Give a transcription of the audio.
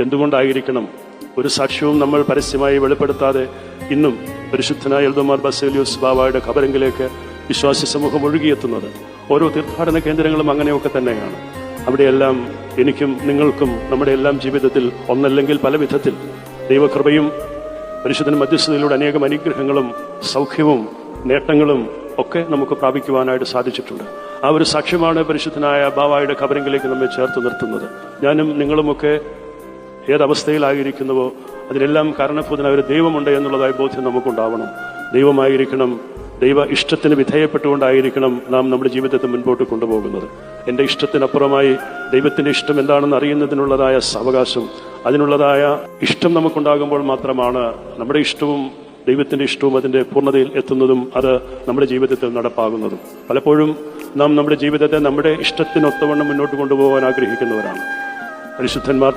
എന്തുകൊണ്ടായിരിക്കണം? ഒരു സാക്ഷ്യവും നമ്മൾ പരസ്യമായി വെളിപ്പെടുത്താതെ ഇന്നും പരിശുദ്ധനായ എൽദോമാർ ബസേലിയോസ് ബാബായുടെ ഖബരെങ്കിലേക്ക് വിശ്വാസി സമൂഹം ഒഴുകിയെത്തുന്നത്. ഓരോ തീർത്ഥാടന കേന്ദ്രങ്ങളും അങ്ങനെയൊക്കെ തന്നെയാണ്. അവിടെയെല്ലാം എനിക്കും നിങ്ങൾക്കും നമ്മുടെ എല്ലാം ജീവിതത്തിൽ ഒന്നല്ലെങ്കിൽ പല വിധത്തിൽ ദൈവകൃപയും പരിശുദ്ധന മധ്യസ്ഥതയിലൂടെ അനേകം അനുഗ്രഹങ്ങളും സൗഖ്യവും നേട്ടങ്ങളും ഒക്കെ നമുക്ക് പ്രാപിക്കുവാനായിട്ട് സാധിച്ചിട്ടുണ്ട്. ആ ഒരു സാക്ഷ്യമാണ് പരിശുദ്ധനായ ബാവായുടെ ഖബരെങ്കിലേക്ക് നമ്മെ ചേർത്ത് നിർത്തുന്നത്. ഞാനും നിങ്ങളുമൊക്കെ ഏതവസ്ഥയിലായിരിക്കുന്നുവോ? അതിനെല്ലാം കാരണഭൂതനായ ഒരു ദൈവമുണ്ട് എന്നുള്ളതായ ബോധ്യം നമുക്കുണ്ടാവണം. ദൈവമായിരിക്കണം. ദൈവ ഇഷ്ടത്തിന് വിധേയപ്പെട്ടുകൊണ്ടായിരിക്കണം നാം നമ്മുടെ ജീവിതത്തെ മുൻപോട്ട് കൊണ്ടുപോകുന്നത്. എന്റെ ഇഷ്ടത്തിനപ്പുറമായി ദൈവത്തിന്റെ ഇഷ്ടം എന്താണെന്ന് അറിയുന്നതിനുള്ളതായ സാവകാശം അതിനുള്ളതായ ഇഷ്ടം നമുക്കുണ്ടാകുമ്പോൾ മാത്രമാണ് നമ്മുടെ ഇഷ്ടവും ദൈവത്തിന്റെ ഇഷ്ടവും അതിന്റെ പൂർണതയിൽ എത്തുന്നതും അത് നമ്മുടെ ജീവിതത്തിൽ നടപ്പാകുന്നതും. പലപ്പോഴും നാം നമ്മുടെ ജീവിതത്തെ നമ്മുടെ ഇഷ്ടത്തിനൊത്തവണ്ണം മുന്നോട്ട് കൊണ്ടുപോകാൻ ആഗ്രഹിക്കുന്നവരാണ്. പരിശുദ്ധന്മാർ